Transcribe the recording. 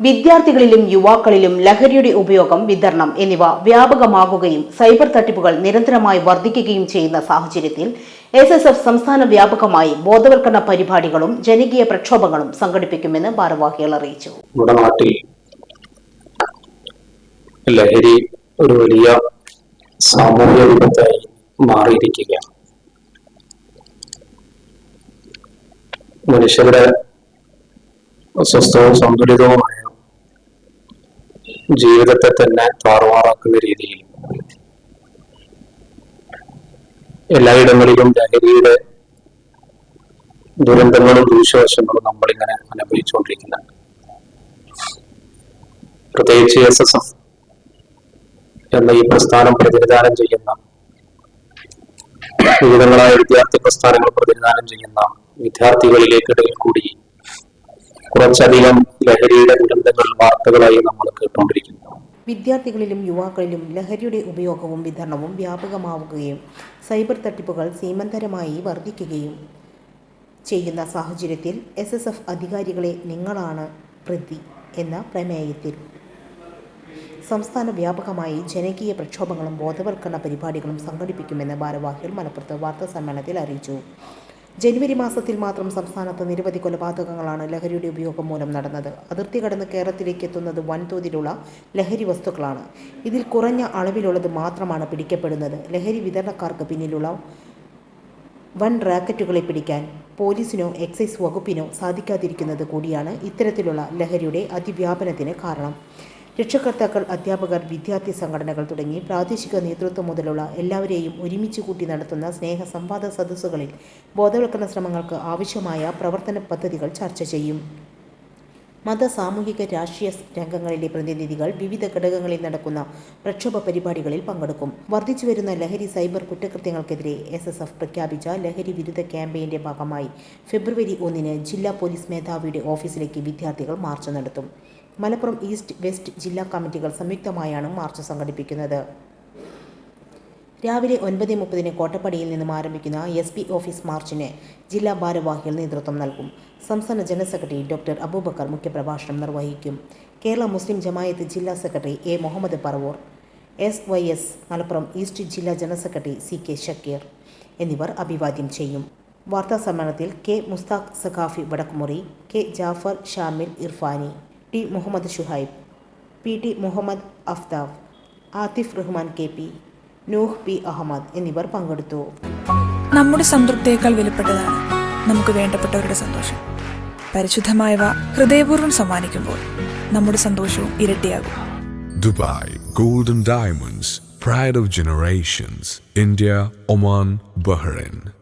വിദ്യാർത്ഥികളിലും യുവാക്കളിലും ലഹരിയുടെ ഉപയോഗം വിതരണം എന്നിവ വ്യാപകമാകുകയും സൈബർ തട്ടിപ്പുകൾ നിരന്തരമായി വർദ്ധിക്കുകയും ചെയ്യുന്ന സാഹചര്യത്തിൽ എസ് എസ് എഫ് സംസ്ഥാന വ്യാപകമായി ബോധവൽക്കരണ പരിപാടികളും ജനകീയ പ്രക്ഷോഭങ്ങളും സംഘടിപ്പിക്കുമെന്ന് ഭാരവാഹികൾ അറിയിച്ചു. നാട്ടിൽ ലഹരി ഒരു വലിയ സാമൂഹ്യ വിപത്തായി മാറിയിരിക്കുകയാണ്. മനുഷ്യരുടെ സ്വസ്ഥവും സന്തുലിതവുമായ ജീവിതത്തെ തന്നെ താറുമാറാക്കുന്ന രീതിയിൽ. എല്ലായിടങ്ങളിലും ലഹരിയുടെ ദുരന്തങ്ങളും ദൂഷ്യവശങ്ങളും നമ്മളിങ്ങനെ അനുഭവിച്ചുകൊണ്ടിരിക്കുന്നുണ്ട്. പ്രത്യേകിച്ച് എസ് എസ് എഫ് എന്ന ഈ പ്രസ്ഥാനം പ്രതിനിധാനം ചെയ്യുന്ന വിവിധങ്ങളായ വിദ്യാർത്ഥി പ്രസ്ഥാനങ്ങൾ പ്രതിനിധാനം ചെയ്യുന്ന വിദ്യാർത്ഥികളിലേക്കിടയിൽ കൂടി കുറച്ചധികം ലഹരിയുടെ ദുരന്തങ്ങൾ വാർത്തകളായി നമ്മൾ കേട്ടുകൊണ്ടിരിക്കുന്നു. വിദ്യാർത്ഥികളിലും യുവാക്കളിലും ലഹരിയുടെ ഉപയോഗവും വിതരണവും വ്യാപകമാവുകയും സൈബർ തട്ടിപ്പുകൾ സീമന്തരമായി വർദ്ധിക്കുകയും ചെയ്യുന്ന സാഹചര്യത്തിൽ എസ് എസ് എഫ് അധികാരികളെ നിങ്ങളാണ് പ്രതി എന്ന പ്രമേയത്തിൽ സംസ്ഥാന വ്യാപകമായി ജനകീയ പ്രക്ഷോഭങ്ങളും ബോധവൽക്കരണ പരിപാടികളും സംഘടിപ്പിക്കുമെന്ന് ഭാരവാഹികൾ മലപ്പുറത്ത് വാർത്താ സമ്മേളനത്തിൽ അറിയിച്ചു. ജനുവരി മാസത്തിൽ മാത്രം സംസ്ഥാനത്ത് നിരവധി കൊലപാതകങ്ങളാണ് ലഹരിയുടെ ഉപയോഗം മൂലം നടന്നത്. അതിർത്തി കടന്ന് കേരളത്തിലേക്ക് എത്തുന്നത് വൻതോതിലുള്ള ലഹരി വസ്തുക്കളാണ്. ഇതിൽ കുറഞ്ഞ അളവിലുള്ളത് മാത്രമാണ് പിടിക്കപ്പെടുന്നത്. ലഹരി വിതരണക്കാർക്ക് പിന്നിലുള്ള വൻ റാക്കറ്റുകളെ പിടിക്കാൻ പോലീസിനോ എക്സൈസ് വകുപ്പിനോ സാധിക്കാതിരിക്കുന്നത് കൂടിയാണ് ഇത്തരത്തിലുള്ള ലഹരിയുടെ അതിവ്യാപനത്തിന് കാരണം. രക്ഷകർത്താക്കൾ അധ്യാപകർ വിദ്യാർത്ഥി സംഘടനകൾ തുടങ്ങി പ്രാദേശിക നേതൃത്വം മുതലുള്ള എല്ലാവരെയും ഒരുമിച്ച് കൂട്ടി നടത്തുന്ന സ്നേഹ സംവാദ സദസ്സുകളിൽ ബോധവൽക്കരണ ശ്രമങ്ങൾക്ക് ആവശ്യമായ പ്രവർത്തന പദ്ധതികൾ ചർച്ച ചെയ്യും. മത സാമൂഹിക രാഷ്ട്രീയ രംഗങ്ങളിലെ പ്രതിനിധികൾ വിവിധ ഘടകങ്ങളിൽ നടക്കുന്ന പ്രക്ഷോഭ പരിപാടികളിൽ പങ്കെടുക്കും. വർദ്ധിച്ചുവരുന്ന ലഹരി സൈബർ കുറ്റകൃത്യങ്ങൾക്കെതിരെ എസ് എസ് എഫ് പ്രഖ്യാപിച്ച ലഹരി വിരുദ്ധ ക്യാമ്പയിന്റെ ഭാഗമായി ഫെബ്രുവരി ഒന്നിന് ജില്ലാ പോലീസ് മേധാവിയുടെ ഓഫീസിലേക്ക് വിദ്യാർത്ഥികൾ മാർച്ച് നടത്തും. മലപ്പുറം ഈസ്റ്റ് വെസ്റ്റ് ജില്ലാ കമ്മിറ്റികൾ സംയുക്തമായാണ് മാർച്ച് സംഘടിപ്പിക്കുന്നത്. രാവിലെ ഒൻപത് മുപ്പതിന് കോട്ടപ്പടിയിൽ നിന്നും ആരംഭിക്കുന്ന എസ് പി ഓഫീസ് മാർച്ചിന് ജില്ലാ ഭാരവാഹികൾ നേതൃത്വം നൽകും. സംസ്ഥാന ജനറൽ സെക്രട്ടറി ഡോക്ടർ അബൂബക്കർ മുഖ്യപ്രഭാഷണം നിർവഹിക്കും. കേരള മുസ്ലിം ജമായത്ത് ജില്ലാ secretary A Muhammad Paravur S Y S Malappuram east ജില്ലാ general secretary C K Shakir എന്നിവർ അഭിവാദ്യം ചെയ്യും. വാർത്താ സമ്മേളനത്തിൽ K Mushtaq Saqafi Vadakkumuri K Jafar Shamil Irfani T Muhammad Shuhaib P T Muhammad Aftab Atif Rahman K P Nooh P Ahmed എന്നിവർ പങ്കെടുത്തു. നമ്മുടെ സംതൃപ്തിയേക്കാൾ വിലപ്പെട്ടതാണ് നമുക്ക് വേണ്ടപ്പെട്ടവരുടെ സന്തോഷം. പരിശുദ്ധമായവ ഹൃദയപൂർവം സമ്മാനിക്കുമ്പോൾ നമ്മുടെ സന്തോഷവും ഇരട്ടിയാകും. Dubai golden diamonds pride of generations India Oman Bahrain.